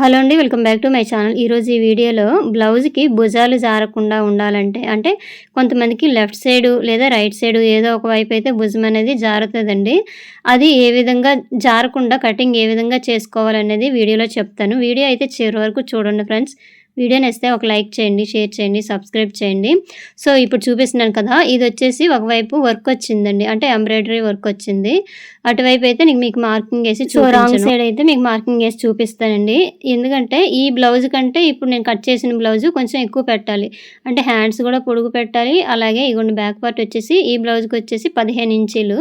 Hello అండి welcome back to my channel. ఈరోజు ఈ వీడియోలో బ్లౌజ్కి భుజాలు జారకుండా ఉండాలంటే అంటే కొంతమందికి లెఫ్ట్ సైడు లేదా రైట్ సైడు ఏదో ఒక వైపు అయితే భుజం అనేది జారుతుందండి. అది ఏ విధంగా జారకుండా కటింగ్ ఏ విధంగా చేసుకోవాలనేది వీడియోలో చెప్తాను. వీడియో అయితే చివరి వరకు చూడండి ఫ్రెండ్స్. వీడియో నచ్చితే ఒక లైక్ చేయండి షేర్ చేయండి సబ్స్క్రైబ్ చేయండి. సో ఇప్పుడు చూపిస్తున్నాను కదా ఇది వచ్చేసి ఒకవైపు వర్క్ వచ్చిందండి. అంటే ఎంబ్రాయిడరీ వర్క్ వచ్చింది. అటువైపు అయితే నీకు మీకు మార్కింగ్ వేసి సో రాంగ్ సైడ్ అయితే మీకు మార్కింగ్ వేసి చూపిస్తానండి. ఎందుకంటే ఈ బ్లౌజ్ కంటే ఇప్పుడు నేను కట్ చేసిన బ్లౌజ్ కొంచెం ఎక్కువ పెట్టాలి. అంటే హ్యాండ్స్ కూడా పొడుగు పెట్టాలి. అలాగే ఇగోండి బ్యాక్ పార్ట్ వచ్చేసి ఈ బ్లౌజ్కి వచ్చేసి పదిహేను ఇంచీలు.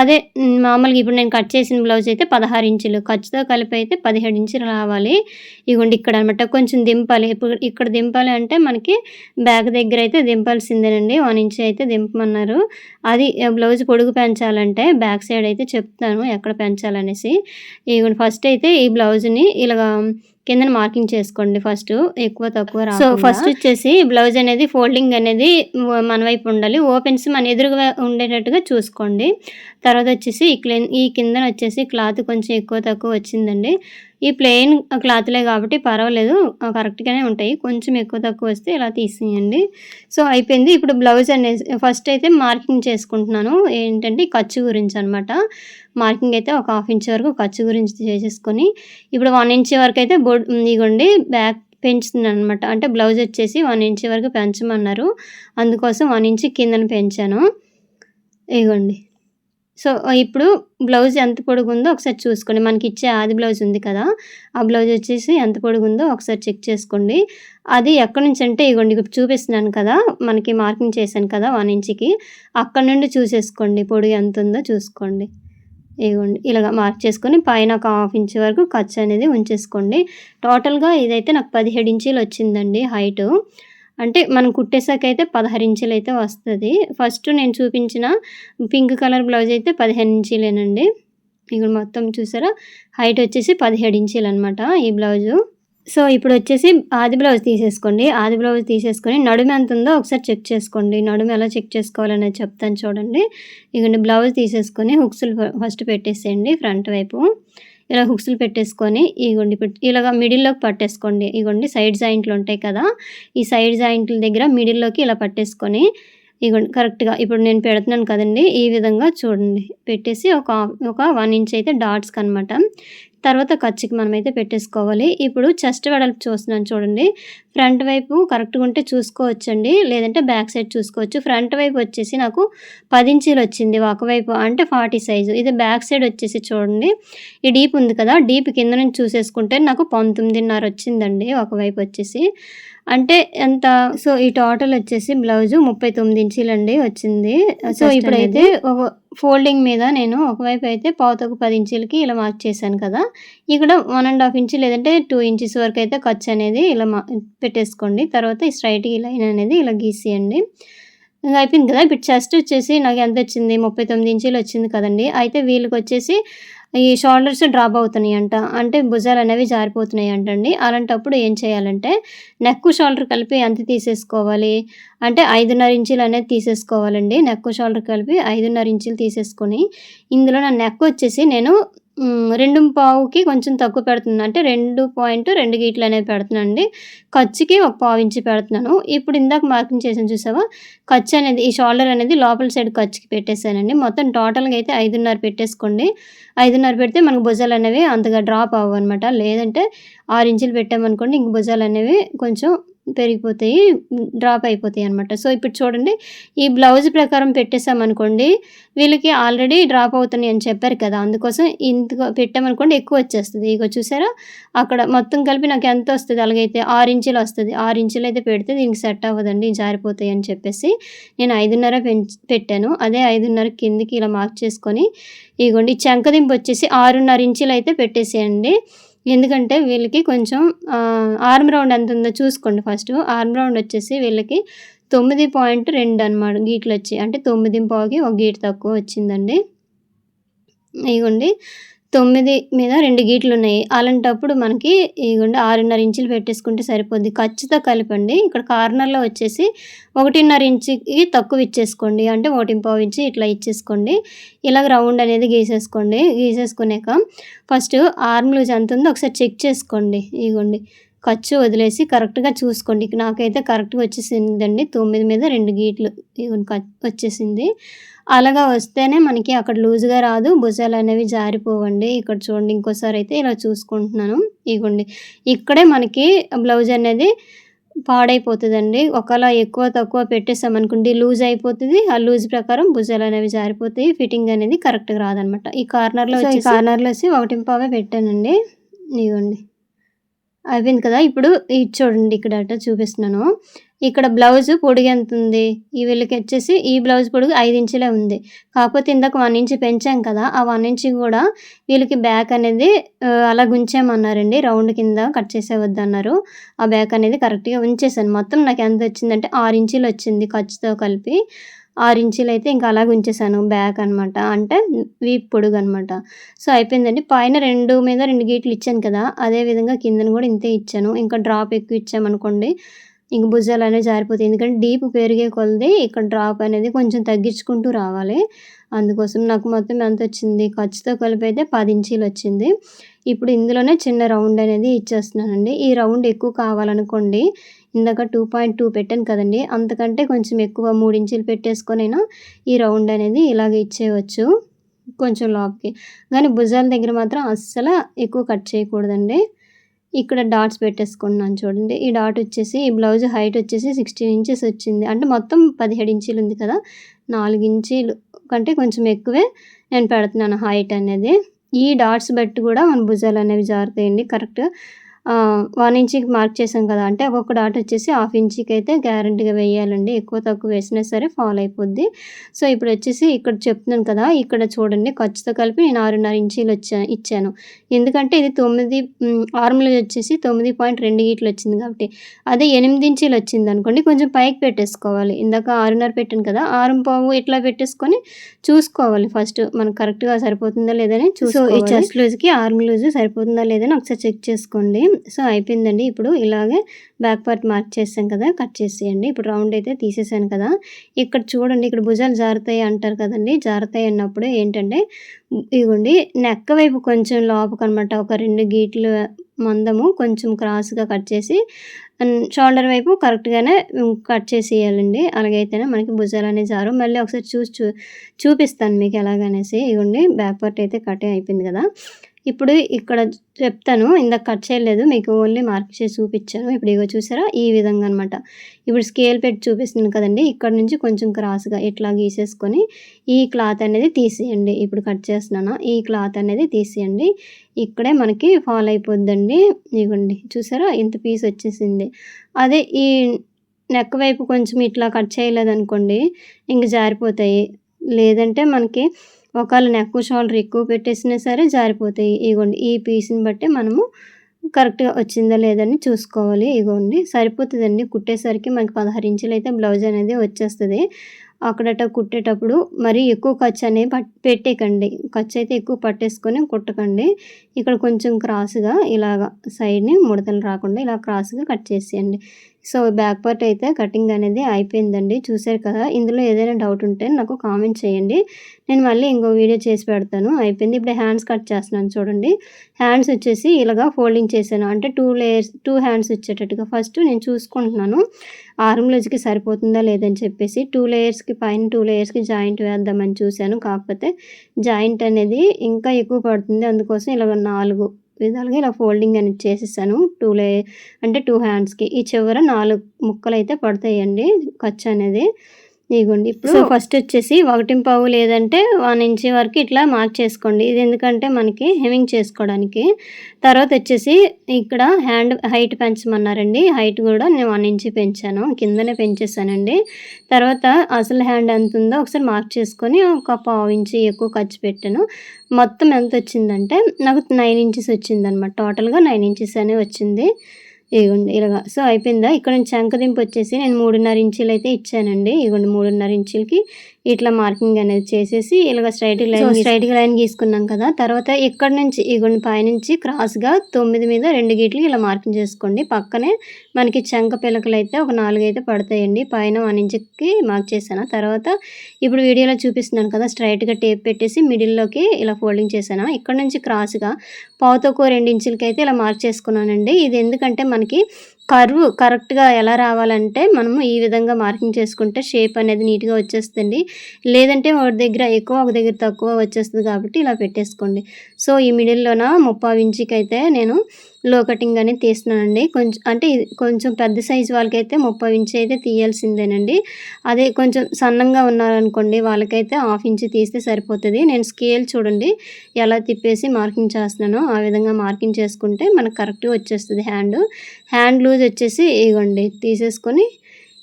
అదే మామూలుగా ఇప్పుడు నేను కట్ చేసిన బ్లౌజ్ అయితే పదహారు ఇంచులు. ఖర్చుతో కలిపి అయితే పదిహేడు ఇంచులు రావాలి. ఇగోండి ఇక్కడ అనమాట కొంచెం దింపాలి. ఇప్పుడు ఇక్కడ దింపాలి అంటే మనకి బ్యాక్ దగ్గర అయితే దింపాల్సిందేనండి. వన్ ఇంచ్ అయితే దింపమన్నారు. అది బ్లౌజ్ పొడుగు పెంచాలంటే బ్యాక్ సైడ్ అయితే చెప్తాను ఎక్కడ పెంచాలనేసి. ఇగోండి ఫస్ట్ అయితే ఈ బ్లౌజ్ని ఇలాగా కింద మార్కింగ్ చేసుకోండి ఫస్ట్ ఎక్కువ తక్కువ సో ఫస్ట్ వచ్చేసి బ్లౌజ్ అనేది ఫోల్డింగ్ అనేది మన వైపు ఉండాలి. ఓపెన్స్ మన ఎదురుగా ఉండేటట్టుగా చూసుకోండి. తర్వాత వచ్చేసి ఈ క్లీన్ ఈ కింద వచ్చేసి క్లాత్ కొంచెం ఎక్కువ తక్కువ వచ్చిందండి. ఈ ప్లెయిన్ క్లాత్లే కాబట్టి పర్వాలేదు. కరెక్ట్గానే ఉంటాయి. కొంచెం ఎక్కువ తక్కువ వస్తే ఇలా తీసేయండి. సో అయిపోయింది. ఇప్పుడు బ్లౌజ్ అనేది ఫస్ట్ అయితే మార్కింగ్ చేసుకుంటున్నాను. ఏంటంటే ఖర్చు గురించి అనమాట మార్కింగ్ అయితే ఒక హాఫ్ ఇంచ్ వరకు ఖర్చు గురించి చేసేసుకొని ఇప్పుడు వన్ ఇంచ్ వరకు అయితే బోర్డ్ ఇగోండి బ్యాక్ పెంచుతున్నాను అనమాట అంటే బ్లౌజ్ వచ్చేసి వన్ ఇంచ్ వరకు పెంచమన్నారు. అందుకోసం వన్ ఇంచ్ కిందన పెంచాను. ఇగోండి. సో ఇప్పుడు బ్లౌజ్ ఎంత పొడుగుందో ఒకసారి చూసుకోండి. మనకి ఇచ్చే ఆది బ్లౌజ్ ఉంది కదా ఆ బ్లౌజ్ వచ్చేసి ఎంత పొడుగుందో ఒకసారి చెక్ చేసుకోండి. అది ఎక్కడి నుంచి అంటే ఇగోండి చూపిస్తున్నాను కదా మనకి మార్కింగ్ చేశాను కదా వన్ ఇంచ్కి. అక్కడ నుండి చూసేసుకోండి పొడుగు ఎంత ఉందో చూసుకోండి. ఇగోండి ఇలాగ మార్క్ చేసుకొని పైన ఒక హాఫ్ ఇంచ్ వరకు ఖర్చు అనేది ఉంచేసుకోండి. టోటల్గా ఇదైతే నాకు పదిహేడు ఇంచీలు వచ్చిందండి హైటు. అంటే మనం కుట్టేసాకైతే పదహారు ఇంచులు అయితే వస్తుంది. ఫస్ట్ నేను చూపించిన పింక్ కలర్ బ్లౌజ్ అయితే పదిహేను ఇంచీలేనండి. ఇక్కడ మొత్తం చూసారా? హైట్ వచ్చేసి పదిహేడు ఇంచీలు అనమాట ఈ బ్లౌజు. సో ఇప్పుడు వచ్చేసి ఆది బ్లౌజ్ తీసేసుకోండి. ఆది బ్లౌజ్ తీసేసుకొని నడుము ఎంత ఉందో ఒకసారి చెక్ చేసుకోండి. నడుము ఎలా చెక్ చేసుకోవాలనేది చెప్తాను చూడండి. ఇక బ్లౌజ్ తీసేసుకొని హుక్స్లు ఫస్ట్ పెట్టేసేయండి ఫ్రంట్ వైపు. ఇలా హుక్స్లు పెట్టేసుకొని ఇగోండి ఇలాగ మిడిల్లోకి పట్టేసుకోండి. ఇగోండి సైడ్ జాయింట్లు ఉంటాయి కదా ఈ సైడ్ జాయింట్ల దగ్గర మిడిల్లోకి ఇలా పట్టేసుకొని ఇగోండి కరెక్ట్గా ఇప్పుడు నేను పెడుతున్నాను కదండి ఈ విధంగా చూడండి. పెట్టేసి ఒక ఒక వన్ ఇంచ్ అయితే డాట్స్కి అనమాట తర్వాత ఖర్చుకి మనమైతే పెట్టేసుకోవాలి. ఇప్పుడు చెస్ట్ వెడల్పు చూస్తున్నాను చూడండి. ఫ్రంట్ వైపు కరెక్ట్గా ఉంటే చూసుకోవచ్చండి. లేదంటే బ్యాక్ సైడ్ చూసుకోవచ్చు. ఫ్రంట్ వైపు వచ్చేసి నాకు పది ఇంచీలు వచ్చింది ఒకవైపు అంటే ఫార్టీ సైజు. ఇది బ్యాక్ సైడ్ వచ్చేసి చూడండి. ఈ డీప్ ఉంది కదా డీప్ కింద నుంచి చూసేసుకుంటే నాకు పంతొమ్మిదిన్నర వచ్చిందండి ఒకవైపు వచ్చేసి. అంటే ఎంత సో ఈ టోటల్ వచ్చేసి బ్లౌజ్ ముప్పై తొమ్మిది ఇంచీలండి వచ్చింది. సో ఇప్పుడైతే ఒక ఫోల్డింగ్ మీద నేను ఒకవైపు అయితే పావుతకు పది ఇంచులకి ఇలా మార్క్ చేశాను కదా. ఇక్కడ వన్ అండ్ హాఫ్ ఇంచ్ లేదంటే టూ ఇంచెస్ వరకు అయితే ఖర్చు అనేది ఇలా పెట్టేసుకోండి. తర్వాత ఈ స్ట్రైట్ ఈ లైన్ అనేది ఇలా గీసేయండి. ఇంకా అయిపోయింది కదా? ఇప్పుడు చెస్ట్ వచ్చేసి నాకు ఎంత వచ్చింది? ముప్పై తొమ్మిది ఇంచులు వచ్చింది కదండి. అయితే వీళ్ళకి వచ్చేసి ఈ షోల్డర్స్ డ్రాప్ అవుతున్నాయి అంట అంటే భుజాలు అనేవి జారిపోతున్నాయి అంటండి అలాంటప్పుడు ఏం చేయాలంటే నెక్ షోల్డర్ కలిపి ఎంత తీసేసుకోవాలి? అంటే ఐదున్నర ఇంచులు అనేది తీసేసుకోవాలండి. నెక్ షోల్డర్ కలిపి ఐదున్నర ఇంచులు తీసేసుకొని ఇందులో నా నెక్ వచ్చేసి నేను రెండు పావుకి కొంచెం తక్కువ పెడుతుంది. అంటే రెండు పాయింట్ రెండు గీట్లు అనేది పెడుతున్నానండి. ఖర్చుకి ఒక పావు ఇంచి పెడుతున్నాను. ఇప్పుడు ఇందాక మార్కింగ్ చేసాను చూసావా? ఖర్చు అనేది ఈ షోల్డర్ అనేది లోపల సైడ్ ఖర్చుకి పెట్టేశానండి. మొత్తం టోటల్గా అయితే ఐదున్నర పెట్టేసుకోండి. ఐదున్నర పెడితే మనకు భుజాలు అనేవి అంతగా డ్రాప్ అవ్వవు అనమాట లేదంటే ఆరు ఇంచులు పెట్టామనుకోండి ఇంక భుజాలు అనేవి కొంచెం పెరిగిపోతాయి డ్రాప్ అయిపోతాయి అనమాట సో ఇప్పుడు చూడండి ఈ బ్లౌజ్ ప్రకారం పెట్టేసామనుకోండి వీళ్ళకి ఆల్రెడీ డ్రాప్ అవుతున్నాయి అని చెప్పారు కదా. అందుకోసం ఇంత పెట్టామనుకోండి ఎక్కువ వచ్చేస్తుంది. ఇగో చూసారా? అక్కడ మొత్తం కలిపి నాకు ఎంత వస్తుంది? అలాగైతే ఆరు ఇంచులు వస్తుంది. ఆరు ఇంచులు అయితే పెడితే దీనికి సెట్ అవ్వదండి జారిపోతాయి అని చెప్పేసి నేను ఐదున్నర పెట్టాను. అదే ఐదున్నర కిందికి ఇలా మార్క్ చేసుకొని ఇగోండి చెంకదింపు వచ్చేసి ఆరున్నర ఇంచులు అయితే పెట్టేసేయండి. ఎందుకంటే వీళ్ళకి కొంచెం ఆర్మ్ రౌండ్ ఎంత ఉందో చూసుకోండి ఫస్ట్ ఆర్మ్ రౌండ్ వచ్చేసి వీళ్ళకి తొమ్మిది పాయింట్ రెండు అనమాట గీట్లు వచ్చి. అంటే తొమ్మిది పావుకి ఒక గీట్ తక్కువ వచ్చిందండి. ఇగోండి. తొమ్మిది మీద రెండు గీట్లు ఉన్నాయి అలాంటప్పుడు మనకి ఇదిగోండి ఆరున్నర ఇంచులు పెట్టేసుకుంటే సరిపోద్ది. ఖచ్చితంగా కలిపండి. ఇక్కడ కార్నర్లో వచ్చేసి ఒకటిన్నర ఇంచుకి తక్కువ ఇచ్చేసుకోండి. అంటే ఒకటి పావు ఇంచు ఇట్లా ఇచ్చేసుకోండి. ఇలాగ రౌండ్ అనేది గీసేసుకోండి. గీసేసుకున్నాక ఫస్ట్ ఆర్మ్ లూజ్ ఎంత ఉందో ఒకసారి చెక్ చేసుకోండి. ఇదిగోండి. ఖర్చు వదిలేసి కరెక్ట్గా చూసుకోండి. నాకైతే కరెక్ట్గా వచ్చేసిందండి. తొమ్మిది మీద రెండు గీట్లు వచ్చేసింది. అలాగా వస్తేనే మనకి అక్కడ లూజ్గా రాదు. భుజాలు అనేవి జారిపోవండి. ఇక్కడ చూడండి ఇంకోసారి అయితే ఇలా చూసుకుంటున్నాను. ఇగోండి ఇక్కడే మనకి బ్లౌజ్ అనేది పాడైపోతుందండి. ఒకవేళ ఎక్కువ తక్కువ పెట్టేసామనుకోండి లూజ్ అయిపోతుంది. ఆ లూజ్ ప్రకారం భుజాలు అనేవి జారిపోతాయి. ఫిట్టింగ్ అనేది కరెక్ట్గా రాదనమాట. ఈ కార్నర్లో కార్నర్లో వచ్చి ఒకటి పావే పెట్టానండి. ఇదిగోండి అయిపోయింది కదా ఇప్పుడు ఇది చూడండి ఇక్కడ చూపిస్తున్నాను. ఇక్కడ బ్లౌజ్ పొడుగు ఎంత ఉంది? ఈ వీళ్ళకి వచ్చేసి ఈ బ్లౌజ్ పొడుగు ఐదు ఇంచులే ఉంది. కాకపోతే ఇందాక వన్ ఇంచ్ పెంచాం కదా ఆ వన్ ఇంచ్ కూడా వీళ్ళకి బ్యాక్ అనేది అలా గుంచామన్నారండి రౌండ్ కింద కట్ చేసేవద్దు అన్నారు. ఆ బ్యాక్ అనేది కరెక్ట్గా ఉంచేసాను. మొత్తం నాకు ఎంత వచ్చిందంటే ఆరు ఇంచులు వచ్చింది ఖర్చుతో కలిపి. ఆరు ఇంచులు అయితే ఇంకా అలాగ ఉంచేసాను బ్యాక్ అనమాట అంటే వీప్ పొడుగు అనమాట సో అయిపోయిందండి. పైన రెండు మీద రెండు గీట్లు ఇచ్చాను కదా అదే విధంగా కిందను కూడా ఇంతే ఇచ్చాను. ఇంకా డ్రాప్ ఎక్కువ ఇచ్చామనుకోండి ఇంక భుజాలు అనేవి జారిపోతాయి. ఎందుకంటే డీప్ పెరిగే కొలది ఇక్కడ డ్రాప్ అనేది కొంచెం తగ్గించుకుంటూ రావాలి. అందుకోసం నాకు మొత్తం ఎంత వచ్చింది? ఖర్చుతో కలిపి అయితే పది ఇంచీలు వచ్చింది. ఇప్పుడు ఇందులోనే చిన్న రౌండ్ అనేది ఇచ్చేస్తున్నానండి. ఈ రౌండ్ ఎక్కువ కావాలనుకోండి ఇందాక టూ పాయింట్ టూ పెట్టాను కదండి. అంతకంటే కొంచెం ఎక్కువ మూడు ఇంచులు పెట్టేసుకొనైనా ఈ రౌండ్ అనేది ఇలాగ ఇచ్చేయవచ్చు కొంచెం లోపకి కానీ భుజాల దగ్గర మాత్రం అస్సలు ఎక్కువ కట్ చేయకూడదండి. ఇక్కడ డాట్స్ పెట్టేసుకున్నాను చూడండి. ఈ డాట్ వచ్చేసి ఈ బ్లౌజ్ హైట్ వచ్చేసి సిక్స్టీన్ ఇంచెస్ వచ్చింది. అంటే మొత్తం పదిహేడు ఇంచీలు ఉంది కదా. నాలుగు ఇంచీలు కంటే కొంచెం ఎక్కువే నేను పెడుతున్నాను హైట్ అనేది. ఈ డాట్స్ బట్టి కూడా మన భుజాలు అనేవి జారుతాయండి. కరెక్ట్ వన్ ఇంచ్కి మార్క్ చేసాం కదా అంటే ఒక్కొక్క డాట్ వచ్చేసి హాఫ్ ఇంచ్కి అయితే గ్యారంటీగా వేయాలండి. ఎక్కువ తక్కువ వేసినా సరే ఫాలో అయిపోద్ది. సో ఇప్పుడు వచ్చేసి ఇక్కడ చెప్తున్నాను కదా ఇక్కడ చూడండి ఖర్చుతో కలిపి నేను ఆరున్నర ఇంచీలు వచ్చా ఇచ్చాను. ఎందుకంటే ఇది తొమ్మిది ఆర్ములు వచ్చేసి తొమ్మిది పాయింట్ రెండు గీట్లు వచ్చింది కాబట్టి అదే ఎనిమిది ఇంచీలు వచ్చింది అనుకోండి కొంచెం పైకి పెట్టేసుకోవాలి. ఇందాక ఆరున్నర పెట్టాను కదా ఆరు పావు ఇట్లా పెట్టేసుకొని చూసుకోవాలి ఫస్ట్. మనకు కరెక్ట్గా సరిపోతుందా లేదని చూసుకో ఈ చెస్ట్ లూజ్కి ఆర్మ్ లూజ్ సరిపోతుందా లేదని ఒకసారి చెక్ చేసుకోండి. సో అయిపోయిందండి. ఇప్పుడు ఇలాగే బ్యాక్ పార్ట్ మార్క్ చేసాం కదా కట్ చేసేయండి. ఇప్పుడు రౌండ్ అయితే తీసేసాను కదా. ఇక్కడ చూడండి ఇక్కడ భుజాలు జారుతాయి అంటారు కదండి. జారుతాయి అన్నప్పుడు ఏంటంటే ఇదిగోండి నెక్క వైపు కొంచెం లోపకనమాట. ఒక రెండు గీట్లు మందము కొంచెం క్రాస్గా కట్ చేసి షోల్డర్ వైపు కరెక్ట్గానే కట్ చేసేయాలండి. అలాగైతేనే మనకి భుజాలు అనేది జారు మళ్ళీ ఒకసారి చూసి చూ చూపిస్తాను మీకు ఎలాగనేసి. ఇవ్వండి బ్యాక్ పార్ట్ అయితే కట్ అయిపోయింది కదా. ఇప్పుడు ఇక్కడ చెప్తాను ఇందాక కట్ చేయలేదు మీకు ఓన్లీ మార్క్ చేసి చూపించాను. ఇప్పుడు ఇగో చూసారా? ఈ విధంగా అనమాట ఇప్పుడు స్కేల్ పెట్టి చూపిస్తుంది కదండి ఇక్కడ నుంచి కొంచెం క్రాస్గా ఇట్లా గీసేసుకొని ఈ క్లాత్ అనేది తీసేయండి. ఇప్పుడు కట్ చేస్తున్నాను? ఈ క్లాత్ అనేది తీసేయండి. ఇక్కడే మనకి ఫాల్ అయిపోద్దండి. ఇవ్వండి చూసారా? ఇంత పీస్ వచ్చేసింది. అదే ఈ నెక్ వైపు కొంచెం ఇట్లా కట్ చేయలేదనుకోండి ఇంక జారిపోతాయి. లేదంటే మనకి ఒకవేళ నెక్ షోల్డర్ ఎక్కువ పెట్టేసినా సరే జారిపోతాయి. ఇగోండి ఈ పీస్ని బట్టి మనము కరెక్ట్గా వచ్చిందా లేదని చూసుకోవాలి. ఇగోండి సరిపోతుందండి. కుట్టేసరికి మనకి పదహారు ఇంచులు అయితే బ్లౌజ్ అనేది వచ్చేస్తుంది. అక్కడట కుట్టేటప్పుడు మరి ఎక్కువ ఖర్చు అనేది పట్ పెట్టేకండి. ఖర్చు అయితే ఎక్కువ పట్టేసుకొని కుట్టకండి. ఇక్కడ కొంచెం క్రాస్గా ఇలాగ సైడ్ని ముడతలు రాకుండా ఇలా క్రాస్గా కట్ చేసేయండి. సో బ్యాక్ పార్ట్ అయితే కటింగ్ అనేది అయిపోయిందండి. చూసారు కదా ఇందులో ఏదైనా డౌట్ ఉంటే నాకు కామెంట్ చేయండి. నేను మళ్ళీ ఇంకో వీడియో చేసి పెడతాను. అయిపోయింది. ఇప్పుడు హ్యాండ్స్ కట్ చేస్తున్నాను చూడండి. హ్యాండ్స్ వచ్చేసి ఇలాగా ఫోల్డింగ్ చేశాను. అంటే టూ లేయర్స్ టూ హ్యాండ్స్ వచ్చేటట్టుగా ఫస్ట్ నేను చూసుకుంటున్నాను. ఆర్మ్లోజ్కి సరిపోతుందా లేదని చెప్పేసి టూ లేయర్స్కి పైన టూ లేయర్స్కి జాయింట్ వేద్దామని చూశాను. కాకపోతే జాయింట్ అనేది ఇంకా ఎక్కువ పడుతుంది. అందుకోసం ఇలాగ నాలుగు విధాలుగా ఇలా ఫోల్డింగ్ అనేది చేసేసాను. టూ లే అంటే టూ హ్యాండ్స్కి. ఈ చివర నాలుగు ముక్కలు అయితే పడతాయండి ఖర్చు అనేది. ఇదిగోండి ఇప్పుడు ఫస్ట్ వచ్చేసి ఒకటి పావు లేదంటే వన్ ఇంచ్ వరకు ఇట్లా మార్క్ చేసుకోండి. ఇది ఎందుకంటే మనకి హెమింగ్ చేసుకోవడానికి. తర్వాత వచ్చేసి ఇక్కడ హ్యాండ్ హైట్ పెంచమన్నారండి. హైట్ కూడా నేను వన్ ఇంచ్ పెంచాను. కిందనే పెంచేసానండి. తర్వాత అసలు హ్యాండ్ ఎంత ఉందో ఒకసారి మార్క్ చేసుకొని ఒక పావు ఇంచ్ ఎక్కువ ఖర్చు పెట్టాను. మొత్తం ఎంత వచ్చిందంటే నాకు నైన్ ఇంచెస్ వచ్చిందనమాట టోటల్గా నైన్ ఇంచెస్ అనే వచ్చింది. ఇగోండి ఇలాగా. సో అయిపోయిందా? ఇక్కడ నుంచి చంకదింపు వచ్చేసి నేను మూడున్నర ఇంచులు అయితే ఇచ్చానండి. ఇగోండి మూడున్నర ఇంచులకి ఇట్లా మార్కింగ్ అనేది చేసేసి ఇలాగ స్ట్రైట్ లైన్ స్ట్రైట్ లైన్ గీసుకున్నాం కదా. తర్వాత ఇక్కడ నుంచి ఇగోండి పైనుంచి క్రాస్గా తొమ్మిది మీద రెండు గీట్లు ఇలా మార్కింగ్ చేసుకోండి. పక్కనే మనకి చంక పిలకలు అయితే ఒక నాలుగు అయితే పడతాయండి. పైన వన్ ఇంచుకి మార్క్ చేశాను. తర్వాత ఇప్పుడు వీడియోలో చూపిస్తున్నాను కదా స్ట్రైట్గా టేప్ పెట్టేసి మిడిల్లోకి ఇలా ఫోల్డింగ్ చేశాను. ఇక్కడ నుంచి క్రాస్గా పావుతోకో రెండు ఇంచులకి అయితే ఇలా మార్క్ చేసుకున్నానండి. ఇది ఎందుకంటే మనకి కర్వ్ కరెక్ట్గా ఎలా రావాలంటే మనము ఈ విధంగా మార్కింగ్ చేసుకుంటే షేప్ అనేది నీట్గా వచ్చేస్తుంది. లేదంటే ఒక దగ్గర ఎక్కువ ఒక దగ్గర తక్కువ వచ్చేస్తుంది కాబట్టి ఇలా పెట్టేసుకోండి. సో ఈ మిడిల్లోన ముప్పావు ఇంచుకి అయితే నేను లో కటింగ్ అనేది తీస్తున్నానండి. కొంచెం అంటే కొంచెం పెద్ద సైజు వాళ్ళకైతే ముప్పై ఇంచు అయితే తీయాల్సిందేనండి. అదే కొంచెం సన్నంగా ఉన్నారనుకోండి వాళ్ళకైతే హాఫ్ ఇంచు తీస్తే సరిపోతుంది. నేను స్కేల్ చూడండి ఎలా తిప్పేసి మార్కింగ్ చేస్తున్నానో ఆ విధంగా మార్కింగ్ చేసుకుంటే మనకు కరెక్ట్గా వచ్చేస్తుంది హ్యాండ్. హ్యాండ్ లూజ్ వచ్చేసి ఇవ్వండి తీసేసుకొని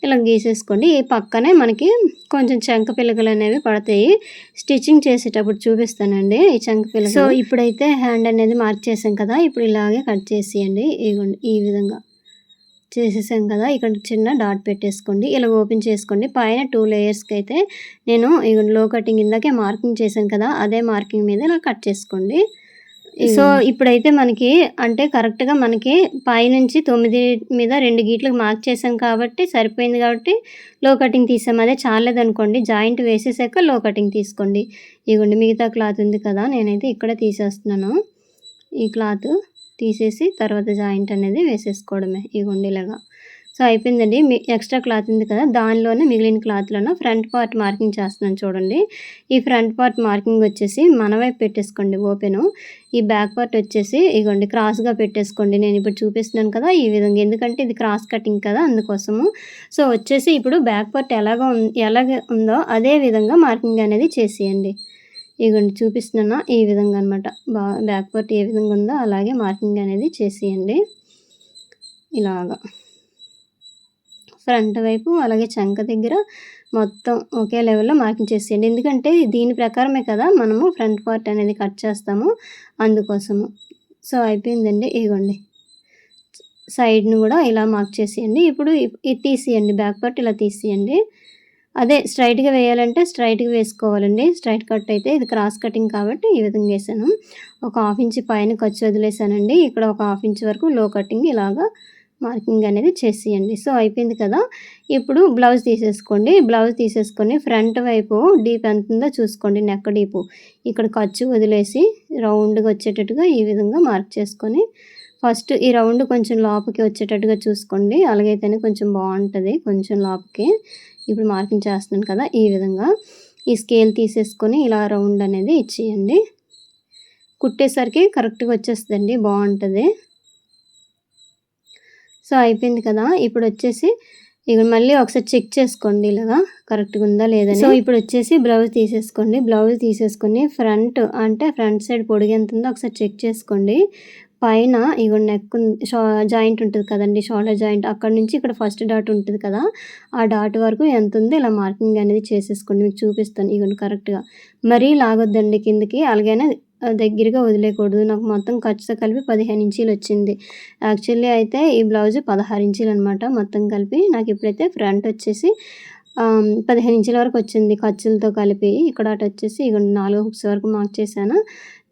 ఇలా గీసేసుకోండి. ఈ పక్కనే మనకి కొంచెం చంక పిల్లకలు అనేవి పడతాయి. స్టిచ్చింగ్ చేసేటప్పుడు చూపిస్తానండి ఈ చంక పిల్లలు సో ఇప్పుడైతే హ్యాండ్ అనేది మార్క్ చేసాం కదా ఇప్పుడు ఇలాగే కట్ చేసేయండి. ఇగోండి ఈ విధంగా చేసేసాం కదా ఇక్కడ చిన్న డాట్ పెట్టేసుకోండి. ఇలా ఓపెన్ చేసుకోండి. పైన టూ లేయర్స్కి అయితే నేను లో కటింగ్ ఇందాకే మార్కింగ్ చేశాను కదా అదే మార్కింగ్ మీద ఇలా కట్ చేసుకోండి. సో ఇప్పుడైతే మనకి అంటే కరెక్ట్గా మనకి పైనుంచి తొమ్మిది మీద రెండు గీట్లకు మార్క్ చేసాం కాబట్టి సరిపోయింది కాబట్టి లో కటింగ్ తీసాం. అదే చాలేదు అనుకోండి జాయింట్ వేసేసాక లో కటింగ్ తీసుకోండి. ఇగోండి మిగతా క్లాత్ ఉంది కదా నేనైతే ఇక్కడ తీసేస్తున్నాను. ఈ క్లాత్ తీసేసి తర్వాత జాయింట్ అనేది వేసేసుకోవడమే. ఇగోండి ఇలాగా. సో అయిపోయిందండి. మీ ఎక్స్ట్రా క్లాత్ ఉంది కదా దానిలోనే మిగిలిన క్లాత్లోనే ఫ్రంట్ పార్ట్ మార్కింగ్ చేస్తున్నాను చూడండి. ఈ ఫ్రంట్ పార్ట్ మార్కింగ్ వచ్చేసి మన వైపు పెట్టేసుకోండి ఓపెను. ఈ బ్యాక్ పార్ట్ వచ్చేసి ఇగోండి క్రాస్గా పెట్టేసుకోండి. నేను ఇప్పుడు చూపిస్తున్నాను కదా ఈ విధంగా. ఎందుకంటే ఇది క్రాస్ కటింగ్ కదా అందుకోసము. సో వచ్చేసి ఇప్పుడు బ్యాక్ పార్ట్ ఎలాగ ఎలాగ ఉందో అదే విధంగా మార్కింగ్ అనేది చేసేయండి. ఇగోండి చూపిస్తున్నా ఈ విధంగా అనమాట బా బ్యాక్ పార్ట్ ఏ విధంగా ఉందో అలాగే మార్కింగ్ అనేది చేసేయండి. ఇలాగా. ఫ్రంట్ వైపు అలాగే చంక దగ్గర మొత్తం ఒకే లెవెల్లో మార్కింగ్ చేసేయండి. ఎందుకంటే దీని ప్రకారమే కదా మనము ఫ్రంట్ పార్ట్ అనేది కట్ చేస్తాము అందుకోసము. సో అయిపోయిందండి. ఇగోండి సైడ్ను కూడా ఇలా మార్క్ చేసేయండి. ఇప్పుడు ఇది తీసేయండి. బ్యాక్ పార్ట్ ఇలా తీసేయండి. అదే స్ట్రైట్గా వేయాలంటే స్ట్రైట్గా వేసుకోవాలండి. స్ట్రైట్ కట్ అయితే ఇది క్రాస్ కటింగ్ కాబట్టి ఈ విధంగా వేసాను. ఒక హాఫ్ ఇంచ్ పైన ఖర్చు వదిలేసానండి. ఇక్కడ ఒక హాఫ్ ఇంచ్ వరకు లో కటింగ్ ఇలాగా మార్కింగ్ అనేది చేసేయండి. సో అయిపోయింది కదా. ఇప్పుడు బ్లౌజ్ తీసేసుకోండి. బ్లౌజ్ తీసేసుకొని ఫ్రంట్ వైపు డీప్ ఎంత ఉందో చూసుకోండి. Neck deep. ఇక్కడ ఖర్చు వదిలేసి రౌండ్గా వచ్చేటట్టుగా ఈ విధంగా మార్క్ చేసుకొని ఫస్ట్ ఈ రౌండ్ కొంచెం లోపలికి వచ్చేటట్టుగా చూసుకోండి. అలాగైతేనే కొంచెం బాగుంటుంది కొంచెం లోపలికి ఇప్పుడు మార్కింగ్ చేస్తున్నాను కదా ఈ విధంగా. ఈ స్కేల్ తీసేసుకొని ఇలా రౌండ్ అనేది ఇచ్చేయండి. కుట్టేసరికి కరెక్ట్గా వచ్చేస్తుందండి. బాగుంటుంది. సో అయిపోయింది కదా ఇప్పుడు వచ్చేసి ఇక మళ్ళీ ఒకసారి చెక్ చేసుకోండి ఇలాగా కరెక్ట్గా ఉందా లేదని సో ఇప్పుడు వచ్చేసి బ్లౌజ్ తీసేసుకోండి బ్లౌజ్ తీసేసుకొని ఫ్రంట్ అంటే ఫ్రంట్ సైడ్ పొడిగి ఎంత ఉందో ఒకసారి చెక్ చేసుకోండి. పైన ఇగో నెక్ జాయింట్ ఉంటుంది కదండి షోల్డర్ జాయింట్ అక్కడ నుంచి ఇక్కడ ఫస్ట్ డాట్ ఉంటుంది కదా ఆ డాట్ వరకు ఎంత ఉందో ఇలా మార్కింగ్ అనేది చేసేసుకోండి మీకు చూపిస్తాను ఇగోండి కరెక్ట్గా. మరీ లాగొద్దండి కిందకి అలాగైనా దగ్గరగా వదిలేయకూడదు. నాకు మొత్తం ఖర్చుతో కలిపి పదిహేను ఇంచీలు వచ్చింది. యాక్చువల్లీ అయితే ఈ బ్లౌజ్ పదహారు ఇంచీలు అనమాట మొత్తం కలిపి. నాకు ఇప్పుడైతే ఫ్రంట్ వచ్చేసి పదిహేను ఇంచుల వరకు వచ్చింది ఖర్చులతో కలిపి. ఇక్కడ అటు వచ్చేసి ఇక నాలుగు హుక్స్ వరకు మార్క్ చేశాను.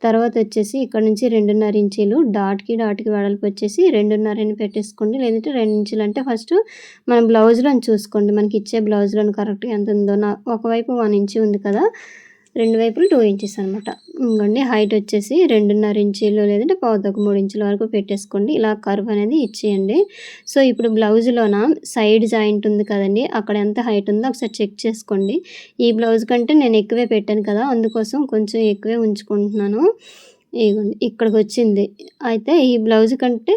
తర్వాత వచ్చేసి ఇక్కడ నుంచి రెండున్నర ఇంచీలు డాట్కి డాట్కి వెడల్పు వచ్చేసి రెండున్నరని పెట్టేసుకోండి. లేదంటే రెండు ఇంచులు అంటే ఫస్ట్ మన బ్లౌజ్లో చూసుకోండి. మనకి ఇచ్చే బ్లౌజ్లో కరెక్ట్గా ఎంత ఉందో. నా ఒకవైపు వన్ ఇంచి ఉంది కదా. రెండు వైపులు టూ ఇంచెస్ అనమాట ఇంకోండి హైట్ వచ్చేసి రెండున్నర ఇంచీలు లేదంటే పావుతొక మూడు ఇంచుల వరకు పెట్టేసుకోండి. ఇలా కర్వ్ అనేది ఇచ్చేయండి. సో ఇప్పుడు బ్లౌజ్లోన సైడ్ జాయింట్ ఉంది కదండి అక్కడ ఎంత హైట్ ఉందో ఒకసారి చెక్ చేసుకోండి. ఈ బ్లౌజ్ కంటే నేను ఎక్కువే పెట్టాను కదా అందుకోసం కొంచెం ఎక్కువే ఉంచుకుంటున్నాను. ఇగోండి ఇక్కడికి వచ్చింది. అయితే ఈ బ్లౌజ్ కంటే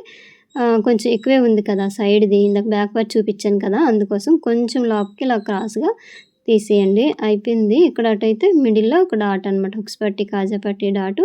కొంచెం ఎక్కువే ఉంది కదా సైడ్ది ఇందాక బ్యాక్ పార్ట్ చూపించాను కదా అందుకోసం కొంచెం లోపలికి ఇలా క్రాస్గా తీసేయండి. అయిపోయింది. ఇక్కడ అటైతే మిడిల్లో ఒక డాట్ అనమాట హుక్స్ పట్టి కాజా పట్టి డాటు.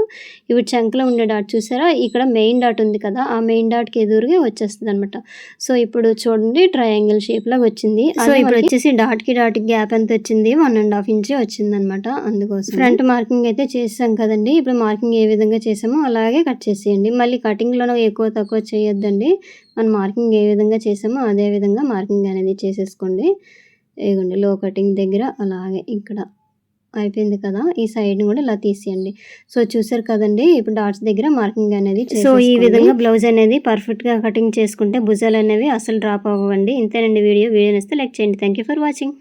ఇవి చంకలో ఉండే డాట్ చూసారా? ఇక్కడ మెయిన్ డాట్ ఉంది కదా. ఆ మెయిన్ డాట్కి ఎదురుగా వచ్చేస్తుంది అనమాట సో ఇప్పుడు చూడండి ట్రయాంగిల్ షేప్ లాగా వచ్చింది. సో ఇప్పుడు వచ్చేసి డాట్కి డాట్కి గ్యాప్ ఎంత వచ్చింది? వన్ అండ్ హాఫ్ ఇంచ్ వచ్చింది అనమాట అందుకోసం. ఫ్రంట్ మార్కింగ్ అయితే చేసాం కదండి. ఇప్పుడు మార్కింగ్ ఏ విధంగా చేసామో అలాగే కట్ చేసేయండి. మళ్ళీ కటింగ్లో ఎక్కువ తక్కువ చేయొద్దండి. మనం మార్కింగ్ ఏ విధంగా చేసామో అదే విధంగా మార్కింగ్ అనేది చేసేసుకోండి. ఇగోండి లో కటింగ్ దగ్గర అలాగే ఇక్కడ అయిపోయింది కదా ఈ సైడ్ని కూడా ఇలా తీసేయండి. సో చూసారు కదండి ఇప్పుడు డాట్స్ దగ్గర మార్కింగ్ అనేది సో ఈ విధంగా బ్లౌజ్ అనేది పర్ఫెక్ట్గా కటింగ్ చేసుకుంటే భుజాలు అనేవి అసలు డ్రాప్ అవ్వండి ఇంతేనండి వీడియో. వీడియో నచ్చితే లైక్ చేయండి. Thank you for watching